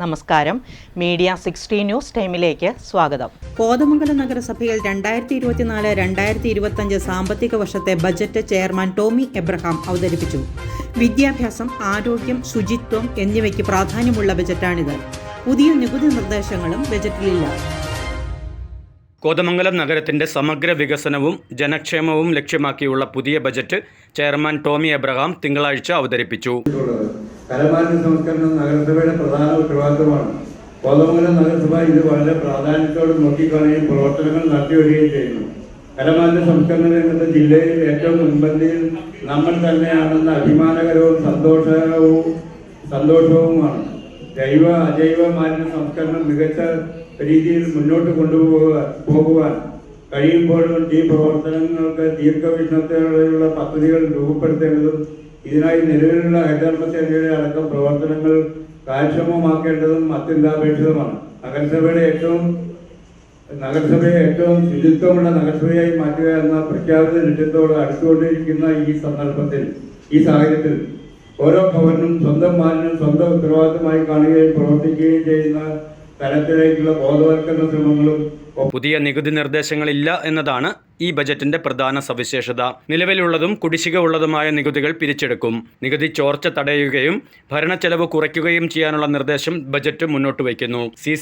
നമസ്കാരം. Media sixty news ടൈമിലേക്ക് സ്വാഗതം. കോതമംഗലം നഗരസഭയിൽ രണ്ടായിരത്തി ഇരുപത്തിനാല് രണ്ടായിരത്തി ഇരുപത്തഞ്ച് സാമ്പത്തിക വർഷത്തെ ബജറ്റ് ചെയർമാൻ ടോമി എബ്രഹാം അവതരിപ്പിച്ചു. വിദ്യാഭ്യാസം ആരോഗ്യം ശുചിത്വം എന്നിവയ്ക്ക് പ്രാധാന്യമുള്ള ബജറ്റാണിത്. പുതിയ നികുതി നിർദ്ദേശങ്ങളും ബജറ്റിലില്ല. കോതമംഗലം നഗരത്തിന്റെ സമഗ്ര വികസനവും ജനക്ഷേമവും ലക്ഷ്യമാക്കിയുള്ള പുതിയ ബജറ്റ് ചെയർമാൻ ടോമി എബ്രഹാം തിങ്കളാഴ്ച അവതരിപ്പിച്ചു. ഉള്ളത്. കലമാലിന്യ സംസ്കരണം നഗരസഭയുടെ പ്രധാന ഉത്തരവാദിത്തമാണ് കോതമംഗലം നഗരസഭ ഇത് വളരെ പ്രാധാന്യത്തോടെ നോക്കിക്കാണുകയും പ്രവർത്തനങ്ങൾ നടത്തിവരികയും ചെയ്യുന്നു. കലമാലിന്യ സംസ്കരണ രംഗത്ത് ജില്ലയിൽ ഏറ്റവും മുൻപന്തിയിൽ നമ്മൾ തന്നെയാണെന്ന അഭിമാനകരവും സന്തോഷവും സന്തോഷവുമാണ്. ജൈവ അജൈവ മാലിന്യ സംസ്കരണം മികച്ച രീതിയിൽ മുന്നോട്ട് കൊണ്ടുപോകുക പോകുവാൻ കഴിയുമ്പോഴും ഈ പ്രവർത്തനങ്ങൾക്ക് ദീർഘവീക്ഷണത്തോടെയുള്ള പദ്ധതികൾ രൂപപ്പെടുത്തേണ്ടതും ഇതിനായി നിലവിലുള്ള ഹരിതകർമ്മസേനയുടെ അടക്കം പ്രവർത്തനങ്ങൾ കാര്യക്ഷമമാക്കേണ്ടതും അത്യന്താപേക്ഷിതമാണ്. നഗരസഭയുടെ ഏറ്റവും നഗരസഭയെ ഏറ്റവും ശുചിത്വമുള്ള നഗരസഭയായി മാറ്റുക എന്ന പ്രഖ്യാപിത ലക്ഷ്യത്തോട് അടുത്തുകൊണ്ടിരിക്കുന്ന ഈ സന്ദർഭത്തിൽ ഈ സാഹചര്യത്തിൽ ഓരോ ഭവനും സ്വന്തം മാലിന്യം സ്വന്തം ഉത്തരവാദിത്തമായി കാണുകയും പ്രവർത്തിക്കുകയും ചെയ്യുന്ന തരത്തിലേക്കുള്ള ബോധവൽക്കരണ ശ്രമങ്ങളും പുതിയ നികുതി നിർദ്ദേശങ്ങളില്ല എന്നതാണ് ഈ ബജറ്റിന്റെ പ്രധാന സവിശേഷത. നിലവിലുള്ളതും കുടിശ്ശിക ഉള്ളതുമായ നികുതികൾ പിരിച്ചെടുക്കും. നികുതി ചോർച്ച തടയുകയും ഭരണച്ചെലവ് കുറയ്ക്കുകയും ചെയ്യാനുള്ള നിർദ്ദേശം ബജറ്റ് മുന്നോട്ട് വയ്ക്കുന്നു. സി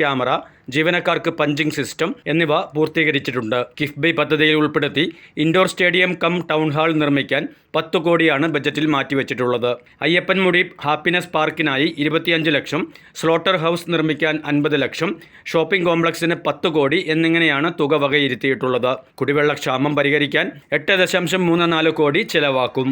ക്യാമറ ജീവനക്കാർക്ക് പഞ്ചിംഗ് സിസ്റ്റം എന്നിവ പൂർത്തീകരിച്ചിട്ടുണ്ട്. കിഫ്ബി പദ്ധതിയിൽ ഉൾപ്പെടുത്തി indoor stadium cum town hall നിർമ്മിക്കാൻ പത്ത് കോടിയാണ് ബജറ്റിൽ മാറ്റിവെച്ചിട്ടുള്ളത്. അയ്യപ്പൻമുടി ഹാപ്പിനെസ് പാർക്കിനായി ഇരുപത്തിയഞ്ച് ലക്ഷം സ്ലോട്ടർ ഹൗസ് നിർമ്മിക്കാൻ അൻപത് ലക്ഷം ഷോപ്പിംഗ് കോംപ്ലക്സിന് പത്ത് കോടി എന്നിങ്ങനെയാണ് തുക വകയിരുത്തിയിട്ടുള്ളത്. കുടിവെള്ളക്ഷാമം പരിഹരിക്കാൻ എട്ട് ദശാംശം മൂന്ന് നാല് കോടി ചിലവാക്കും.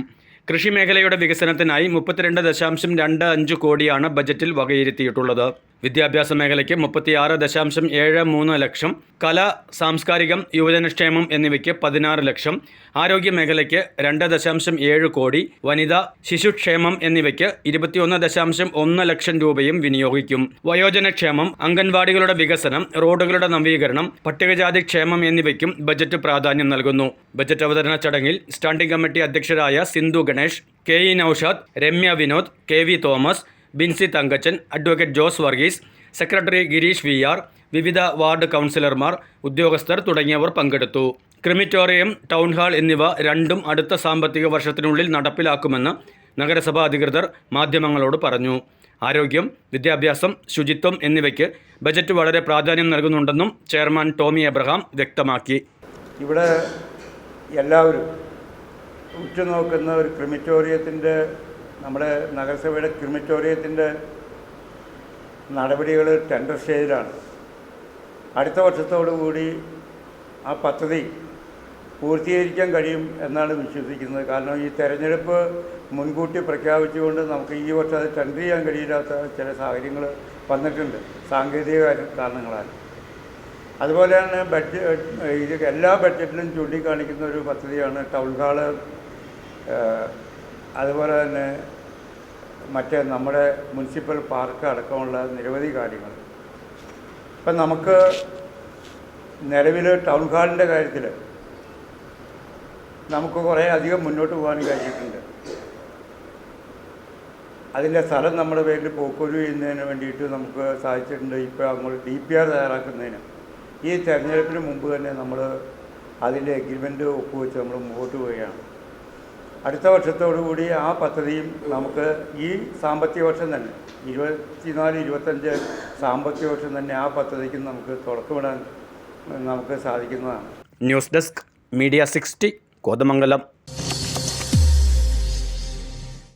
കൃഷിമേഖലയുടെ വികസനത്തിനായി മുപ്പത്തിരണ്ട് ദശാംശം രണ്ട് അഞ്ച് കോടിയാണ് ബജറ്റിൽ വകയിരുത്തിയിട്ടുള്ളത്. വിദ്യാഭ്യാസ മേഖലയ്ക്ക് മുപ്പത്തിയാറ് ദശാംശം ഏഴ് മൂന്ന് ലക്ഷം കല സാംസ്കാരികം യുവജനക്ഷേമം എന്നിവയ്ക്ക് പതിനാറ് ലക്ഷം ആരോഗ്യ മേഖലയ്ക്ക് രണ്ട് ദശാംശം ഏഴ് കോടി വനിത ശിശുക്ഷേമം എന്നിവയ്ക്ക് ഇരുപത്തിയൊന്ന് ദശാംശം ഒന്ന് ലക്ഷം രൂപയും വിനിയോഗിക്കും. വയോജനക്ഷേമം അംഗൻവാടികളുടെ വികസനം റോഡുകളുടെ നവീകരണം പട്ടികജാതി ക്ഷേമം എന്നിവയ്ക്കും ബജറ്റ് പ്രാധാന്യം നൽകുന്നു. ബജറ്റ് അവതരണ ചടങ്ങിൽ standing committee അധ്യക്ഷരായ Sindhu Ganesh K E Noushad Ramya Vinod K V Thomas Binsy Thankachan advocate Jose Varghese secretary Girish V R വിവിധ വാർഡ് കൗൺസിലർമാർ ഉദ്യോഗസ്ഥർ തുടങ്ങിയവർ പങ്കെടുത്തു. ക്രിമിറ്റോറിയം ടൗൺ ഹാൾ എന്നിവ രണ്ടും അടുത്ത സാമ്പത്തിക വർഷത്തിനുള്ളിൽ നടപ്പിലാക്കുമെന്ന് നഗരസഭാ അധികൃതർ മാധ്യമങ്ങളോട് പറഞ്ഞു. ആരോഗ്യം വിദ്യാഭ്യാസം ശുചിത്വം എന്നിവയ്ക്ക് ബജറ്റ് വളരെ പ്രാധാന്യം നൽകുന്നുണ്ടെന്നും ചെയർമാൻ ടോമി എബ്രഹാം വ്യക്തമാക്കി. ഇവിടെ എല്ലാവരും ഉറ്റുനോക്കുന്ന ഒരു ക്രിമിറ്റോറിയത്തിന്റെ നമ്മുടെ നഗരസഭയുടെ ക്രിമിറ്റോറിയത്തിന്റെ നടപടികൾ ടെൻഡർ സ്റ്റേജിലാണ് അടുത്ത വർഷത്തോടുകൂടി ആ പദ്ധതി പൂർത്തീകരിക്കാൻ കഴിയും എന്നാണ് വിശ്വസിക്കുന്നത്. കാരണം ഈ തെരഞ്ഞെടുപ്പ് മുൻകൂട്ടി പ്രഖ്യാപിച്ചുകൊണ്ട് നമുക്ക് ഈ വർഷം അത് ടെൻഡർ ചെയ്യാൻ കഴിയില്ലാത്ത ചില സാഹചര്യങ്ങൾ വന്നിട്ടുണ്ട് സാങ്കേതിക കാരണങ്ങളാൽ. അതുപോലെ തന്നെ ബഡ്ജറ്റ് എല്ലാ ബഡ്ജറ്റിലും ചൂണ്ടിക്കാണിക്കുന്ന ഒരു പദ്ധതിയാണ് ടൗൺ ഹാൾ അതുപോലെ തന്നെ മറ്റേ നമ്മുടെ മുനിസിപ്പൽ പാർക്ക് അടക്കമുള്ള നിരവധി കാര്യങ്ങൾ. ഇപ്പം നമുക്ക് നിലവിൽ ടൗൺ ഹാളിന്റെ കാര്യത്തിൽ നമുക്ക് കുറേ അധികം മുന്നോട്ട് പോകാൻ കഴിഞ്ഞിട്ടുണ്ട്. അതിന്റെ സ്ഥലം നമ്മുടെ പേരിൽ പോക്കൊരു ചെയ്യുന്നതിന് വേണ്ടിയിട്ട് നമുക്ക് സാധിച്ചിട്ടുണ്ട് ഇപ്പോൾ നമ്മൾ ഡി പി ആർ തയ്യാറാക്കുന്നതിന്. ഈ തെരഞ്ഞെടുപ്പിന് മുമ്പ് തന്നെ നമ്മൾ അതിന്റെ എഗ്രിമെന്റ് ഒപ്പുവെച്ച് നമ്മൾ മുമ്പോട്ട് പോവുകയാണ്. അടുത്ത വർഷത്തോടുകൂടി ആ പദ്ധതിയും നമുക്ക് ഈ സാമ്പത്തിക വർഷം തന്നെ ഇരുപത്തിനാല് ഇരുപത്തഞ്ച് സാമ്പത്തിക വർഷം തന്നെ ആ പദ്ധതിക്ക് നമുക്ക് തുടക്കമിടാൻ നമുക്ക് സാധിക്കുന്നതാണ്. News desk media sixty Kothamangalam.